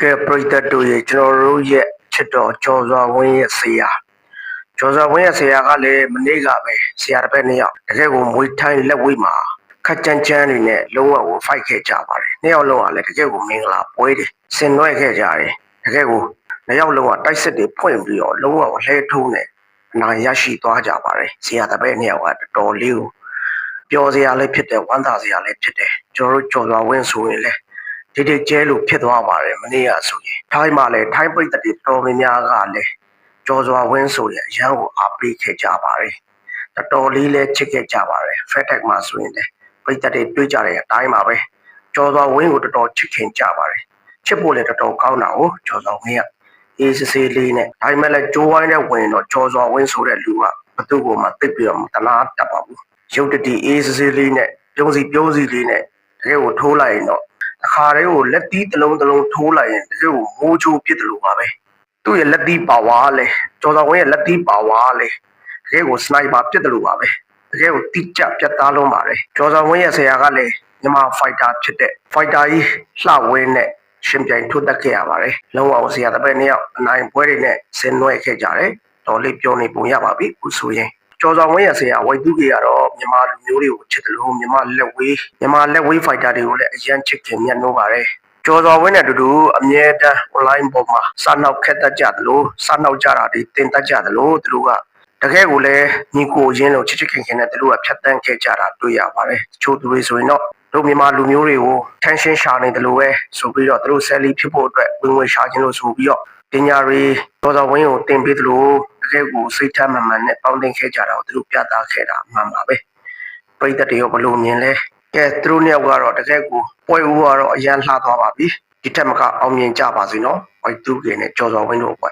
ကဲပရိသတ်တို့ရဲ့ကျွန်တော်တို့ရဲ့ချစ်တော်ကျော်စွာဝင်းရဲ့ဆရာကျော်စွာဝင်းရဲ့ဆရာကလည်းမနေ့ကပဲဆရာတစ်ပည့်နှစ်ယောက်တကယ်ကိုမွေးထိုင်းလက်ဝိမှာခက်ကြမ်းကြမ်းတွေနဲ့လုံးဝကိုဖိုက်ခဲ့ကြပါတယ်နှစ်ယောက်လုံးကလည်းတကယ်ကိုမင်္ဂလာပွဲတွေဆင်နွှဲခဲ့ကြတယ်တကယ်ကိုနှစ်ယောက်လုံးကတိုက်စစ်တွေဖွင့်ပြီးတော့လုံးဝကိုလှဲထုံးနဲ့အနိုင်ရရှိသွားကြပါတယ်ဆရာတစ်ပည့်နှစ်ယောက်ကတော်တော်လေးကိုပျော်စရာလည်းဖြစ်တယ်ဝမ်းသာစရာလည်းဖြစ်တယ်ကျွန်တော်တို့ကျော်စွာဝင်းဆိုရင်လည်း ဒီဒီကျဲလို့ဖြစ်သွားပါတယ်မနေ့ကဆိုရင်ထိုင်းမှာလည်းထိုင်းပြည်သက်တွေတော်များများကလည်းကြော်စွာဝင်းဆိုတဲ့အရန်ကိုအားပေးခဲ့ကြပါတယ်တော်တော်လေးလည်းချစ်ခဲ့ကြပါတယ်ဖက်တက်မှာဆိုရင်လည်းပြည်သက်တွေတွေ့ကြတဲ့အတိုင်းပါပဲကြော်စွာဝင်းကိုတော်တော်ချစ်ခင်ကြပါတယ်ချစ်ဖို့လည်းတော်တော်ကောင်းတာကိုကြော်စွာဝင်းကအေးစစ်စစ်လေးနဲ့ဒါပေမဲ့လည်းဂျိုးဝိုင်းနဲ့ဝင်တော့ကြော်စွာဝင်းဆိုတဲ့လူကဘသူ့ကိုမှသိပ်ပြီးတော့မတနာတတ်ပါဘူးရုပ်တတိအေးစစ်စစ်လေးနဲ့ပြုံးစီပြုံးစီလေးနဲ့တကယ်ကိုထိုးလိုက်ရင်တော့ အခါတည်းကိုလက်သီးတစ်လုံးတစ်လုံးထိုးလိုက်ရင်တကယ်ကိုမိုးချိုးပြစ်တယ်လို့ပါပဲသူ့ရဲ့လက်သီးပါဝါလဲကျော်တော်ဝင်းရဲ့လက်သီးပါဝါလဲတကယ်ကိုစနိုက်ပါပြစ်တယ်လို့ပါပဲတကယ်ကိုတိကျပြတ်သားလုံးပါတယ်ကျော်တော်ဝင်းရဲ့ဆရာကလည်းမြန်မာဖိုက်တာဖြစ်တဲ့ဖိုက်တာကြီးလှဝင်းနဲ့ရှင်ပြိုင်ထုတ်တက်ခဲ့ရပါတယ်လုံးဝဆရာတစ်ပည့်နှစ်ယောက်အနိုင်ပွဲတွေနဲ့ဆင်နွှဲခဲ့ကြတယ်တော်လေးပြောနေပုံရပါပြီခုဆိုရင် ကျော်ဆောင်ဝင်းရဆရာဝိုက်သူကြီးကတော့မြန်မာလူမျိုးတွေကိုချစ်တယ်လို့မြန်မာလက်ဝေးမြန်မာလက်ဝေးဖိုက်တာတွေကိုလည်းအရန်ချစ်ခင်မြတ်နိုးပါတယ်ကျော်ဆောင်ဝင်းနဲ့အတူတူအမြဲတမ်း online ပေါ်မှာစနောက်ခက်တတ်ကြတယ်လို့စနောက်ကြတာတွေတင်တတ်ကြတယ်လို့သူတို့ကတကယ်ကိုလည်းညီကိုရင်းလို့ချစ်ချစ်ခင်ခင်နဲ့သူတို့ကဖြတ်တန်းခဲ့ကြတာတွေ့ရပါတယ်တချို့သူတွေဆိုရင်တော့တို့မြန်မာလူမျိုးတွေကို tension ရှာနေတယ်လို့ပဲဆိုပြီးတော့သူတို့ selling ဖြစ်ဖို့အတွက်ဝင်ဝင်ရှာခြင်းလို့ဆိုပြီးတော့ပညာတွေတော်တော်ဝင်းကိုတင်ပေးသလို တကယ်ကိုစိတ်ထမှန်မှန်နဲ့ပေါင်းတင်ခဲ့ကြတာကိုသူတို့ပြသခဲ့တာမှန်ပါပဲပရိသတ်တွေရောဘယ်လိုမြင်လဲကဲသူတို့နှစ်ယောက်ကတော့တကယ်ကိုပွဲဦးကတော့အရန်လှသွားပါပြီဒီထက်မကအောင်မြင်ကြပါစေနော်ဝိုက်သူကေနဲ့ကြော်စော်ဝင်းတို့ပွဲ